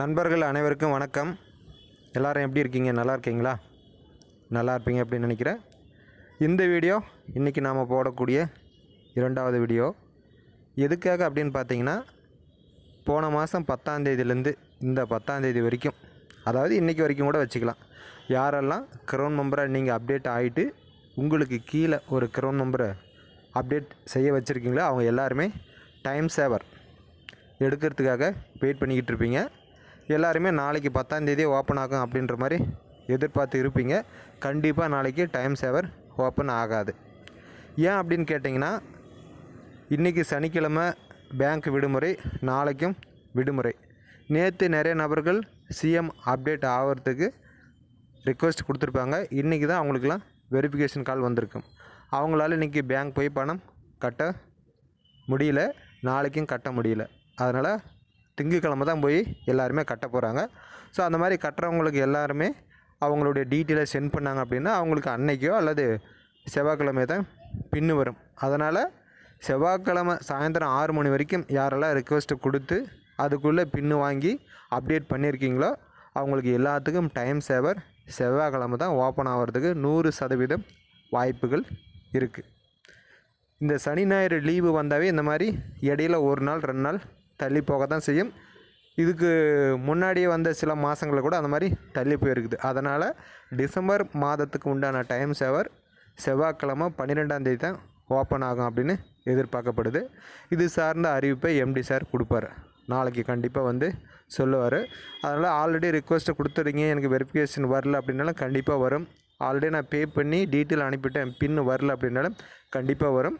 நண்பர்கள் அனைவருக்கும் வணக்கம். எல்லோரும் எப்படி இருக்கீங்க? நல்லா இருக்கீங்களா? நல்லா இருப்பீங்க அப்படின்னு நினைக்கிறேன். இந்த வீடியோ இன்றைக்கி நாம் போடக்கூடிய இரண்டாவது வீடியோ. எதுக்காக அப்படின்னு பார்த்தீங்கன்னா போன மாதம் பத்தாந்தேதியிலேருந்து இந்த பத்தாந்தேதி வரைக்கும் அதாவது இன்றைக்கி வரைக்கும் கூட வச்சுக்கலாம். யாரெல்லாம் க்ரௌன் மெம்பரை நீங்கள் அப்டேட் ஆகிட்டு உங்களுக்கு கீழே ஒரு க்ரௌன் மெம்பரை அப்டேட் செய்ய வச்சுருக்கீங்களோ அவங்க எல்லாருமே டைம் சேவர் எடுக்கிறதுக்காக வெயிட் பண்ணிக்கிட்டு இருப்பீங்க. எல்லாருமே நாளைக்கு பத்தாந்தேதி ஓப்பன் ஆகும் அப்படின்ற மாதிரி எதிர்பார்த்து இருப்பீங்க. கண்டிப்பாக நாளைக்கு டைம் சேவர் ஓப்பன் ஆகாது. ஏன் அப்படின்னு கேட்டிங்கன்னா இன்றைக்கி சனிக்கிழமை பேங்க் விடுமுறை நாளைக்கும் விடுமுறை. நேற்று நிறைய நபர்கள் சிஎம் அப்டேட் ஆகிறதுக்கு ரிக்வெஸ்ட் கொடுத்துருப்பாங்க. இன்றைக்கி தான் அவங்களுக்குலாம் வெரிஃபிகேஷன் கால் வந்திருக்கும் அவங்களால இன்றைக்கி பேங்க் போய் பணம் கட்ட முடியல. நாளைக்கும் கட்ட முடியல. அதனால் திங்கக்கிழமை தான் போய் எல்லாருமே கட்ட போகிறாங்க ஸோ அந்த மாதிரி கட்டுறவங்களுக்கு எல்லாருமே அவங்களுடைய டீட்டெயிலை சென்ட் பண்ணாங்க அப்படின்னா அவங்களுக்கு அன்னைக்கோ அல்லது செவ்வாய்க்கிழமை தான் பின்னு வரும். அதனால் செவ்வாய்க்கிழமை சாயந்தரம் ஆறு மணி வரைக்கும் யாரெல்லாம் ரிக்வெஸ்ட்டு கொடுத்து அதுக்குள்ளே பின்னு வாங்கி அப்டேட் பண்ணியிருக்கீங்களோ அவங்களுக்கு எல்லாத்துக்கும் டைம் சேவர் செவ்வாய்க்கிழமை தான் ஓப்பன் ஆகிறதுக்கு நூறு சதவீதம் வாய்ப்புகள் இருக்குது இந்த சனி ஞாயிறு லீவு வந்தாவே இந்த மாதிரி இடையில ஒரு நாள் ரெண்டு நாள் தள்ளி போக தான் செய்யும். இதுக்கு முன்னாடியே வந்த சில மாதங்களில் கூட அந்த மாதிரி தள்ளி போயிருக்குது. அதனால் டிசம்பர் மாதத்துக்கு உண்டான டைம் சேவர் செவ்வாய்க்கிழமை பன்னிரெண்டாம் தேதி தான் ஓப்பன் ஆகும் அப்படின்னு எதிர்பார்க்கப்படுது. இது சார்ந்த அறிவிப்பை எம்டி சார் கொடுப்பாரு. நாளைக்கு கண்டிப்பாக வந்து சொல்லுவார். அதனால் ஆல்ரெடி ரிக்வஸ்ட்டை கொடுத்துருங்க எனக்கு வெரிஃபிகேஷன் வரல அப்படின்னாலும் கண்டிப்பாக வரும். ஆல்ரெடி நான் பே பண்ணி டீட்டெயில் அனுப்பிட்டேன் பின்னு வரல அப்படின்னாலும் கண்டிப்பாக வரும்.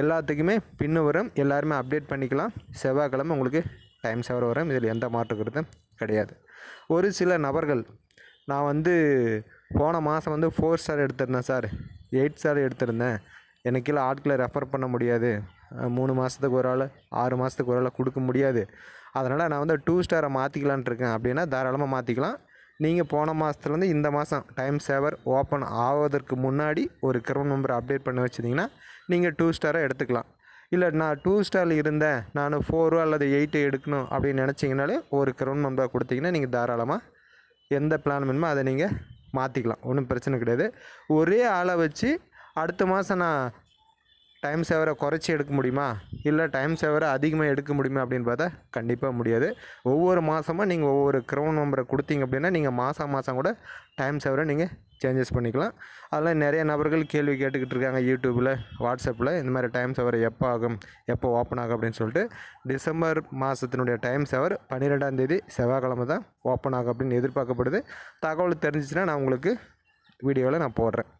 எல்லாத்துக்குமே பின்னு வரும். எல்லாருமே அப்டேட் பண்ணிக்கலாம். செவ்வாய்க்கிழமை உங்களுக்கு டைம் சேவர் வரும். இதில் எந்த மாற்று கருத்தும் கிடையாது. ஒரு சில நபர்கள் நான் வந்து போன மாதம் வந்து ஃபோர் ஸ்டார் எடுத்திருந்தேன் சார் எயிட் ஸ்டார் எடுத்திருந்தேன். எனக்கு கீழே ஆட்களை ரெஃபர் பண்ண முடியாது. மூணு மாதத்துக்கு ஒரு ஆள் ஆறு மாதத்துக்கு ஒரு ஆள் கொடுக்க முடியாது. அதனால் நான் வந்து டூ ஸ்டாரை மாற்றிக்கலான் இருக்கேன். அப்படின்னா தாராளமாக மாற்றிக்கலாம் நீங்கள் போன மாதத்துலேருந்து இந்த மாதம் டைம் சேவர் ஓப்பன் ஆவதற்கு முன்னாடி ஒரு கிரௌன் நம்பர் அப்டேட் பண்ணி வச்சுருந்தீங்கன்னா நீங்கள் டூ ஸ்டாராக எடுத்துக்கலாம். இல்லை நான் டூ ஸ்டாரில் இருந்தேன். நான் ஃபோரோ அல்லது எயிட்டு எடுக்கணும் அப்படின்னு நினச்சிங்கனாலே ஒரு கிரௌன் மெம்பராக கொடுத்தீங்கன்னா நீங்கள் தாராளமாக எந்த பிளான் வேணுமோ அதை நீங்கள் மாற்றிக்கலாம் ஒன்றும் பிரச்சனை கிடையாது. ஒரே ஆளை வச்சு அடுத்த மாதம் நான் டைம் சேவரை குறைச்சி எடுக்க முடியுமா? இல்லை டைம் சேவரை அதிகமாக எடுக்க முடியுமா அப்படின்னு பார்த்தா கண்டிப்பாக முடியாது. ஒவ்வொரு மாதமாக நீங்கள் ஒவ்வொரு க்ரௌன் நம்பரை கொடுத்தீங்க அப்படின்னா நீங்கள் மாதம் மாதம் கூட டைம் சேவரை நீங்கள் சேஞ்சஸ் பண்ணிக்கலாம். அதெல்லாம் நிறைய நபர்கள் கேள்வி கேட்டுக்கிட்டு இருக்காங்க யூடியூப்பில் வாட்ஸ்அப்பில் இந்த மாதிரி டைம் சவர் எப்போ ஆகும் எப்போ ஓப்பன் ஆகும் அப்படின்னு சொல்லிட்டு. டிசம்பர் மாதத்தினுடைய டைம் சேவர் பன்னிரெண்டாம் தேதி செவ்வாய்க்கிழமை தான் ஓப்பன் ஆகும் அப்படின்னு எதிர்பார்க்கப்படுது. தகவல் தெரிஞ்சிச்சுன்னா நான் உங்களுக்கு வீடியோவில் நான் போடுறேன்.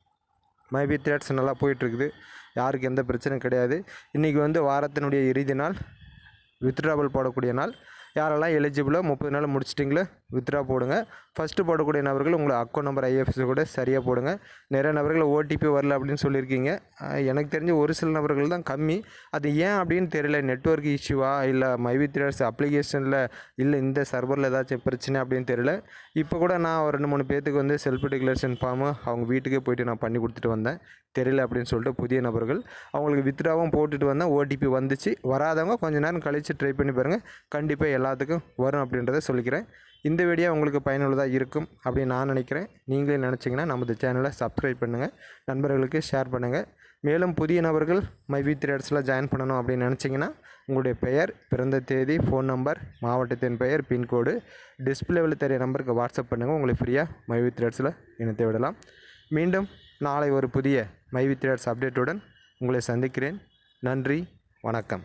மைபி த்ரேட்ஸ் நல்லா போயிட்டுருக்குது யாருக்கு எந்த பிரச்சனையும் கிடையாது. இன்றைக்கி வந்து வாரத்தினுடைய இறுதி நாள் வித்ட்ராவல் போடக்கூடிய நாள். யாரெல்லாம் எலிஜிபிளோ முப்பது நாள் முடிச்சிட்டிங்களோ வித்ட்ரா போடுங்க. ஃபஸ்ட்டு போடக்கூடிய நபர்கள் உங்களை அக்கௌண்ட் நம்பர் ஐஎஃப்எஸ் கூட சரியாக போடுங்க. நிறைய நபர்கள் ஓடிபி வரல அப்படின்னு சொல்லியிருக்கீங்க. எனக்கு தெரிஞ்ச ஒரு சில நபர்கள் தான் கம்மி. அது ஏன் அப்படின்னு தெரியல. நெட்வொர்க் இஷ்யூவா இல்லை மைவி த்ரேட்ஸ் அப்ளிகேஷனில் இல்லை இந்த சர்வரில் ஏதாச்சும் பிரச்சனை அப்படின்னு தெரியல. இப்போ கூட நான் ஒரு ரெண்டு மூணு பேர்த்துக்கு வந்து செல்ஃப் டிக்ளரேஷன் ஃபார்மு அவங்க வீட்டுக்கே போயிட்டு நான் பண்ணி கொடுத்துட்டு வந்தேன். தெரியல அப்படின்னு சொல்லிட்டு புதிய நபர்கள். அவங்களுக்கு வித்ராவும் போட்டுட்டு வந்தேன். ஓடிபி வந்துச்சு. வராதவங்க கொஞ்ச நேரம் கழித்து ட்ரை பண்ணி பாருங்கள் கண்டிப்பாக எல்லாத்துக்கும் வரும் அப்படின்றத சொல்லிக்கிறேன். இந்த வீடியோ உங்களுக்கு பயனுள்ளதாக இருக்கும் அப்படின்னு நான் நினைக்கிறேன். நீங்களே நினச்சிங்கன்னா நமது சேனலை சப்ஸ்கிரைப் பண்ணுங்கள் நண்பர்களுக்கு ஷேர் பண்ணுங்கள் மேலும் புதிய நபர்கள் மைவி த்ரேட்ஸில் ஜாயின் பண்ணணும் அப்படின்னு நினச்சிங்கன்னா உங்களுடைய பெயர் பிறந்த தேதி ஃபோன் நம்பர் மாவட்டத்தின் பெயர் பின்கோடு டிஸ்பிளேவில் தெரிய நம்பருக்கு வாட்ஸ்அப் பண்ணுங்கள் உங்களுக்கு ஃப்ரீயாக மைவி த்ரேட்ஸில் இணைத்து விடலாம். மீண்டும் நாளை ஒரு புதிய மைவி த்ரேட்ஸ் அப்டேட்டுடன் உங்களை சந்திக்கிறேன். நன்றி வணக்கம்.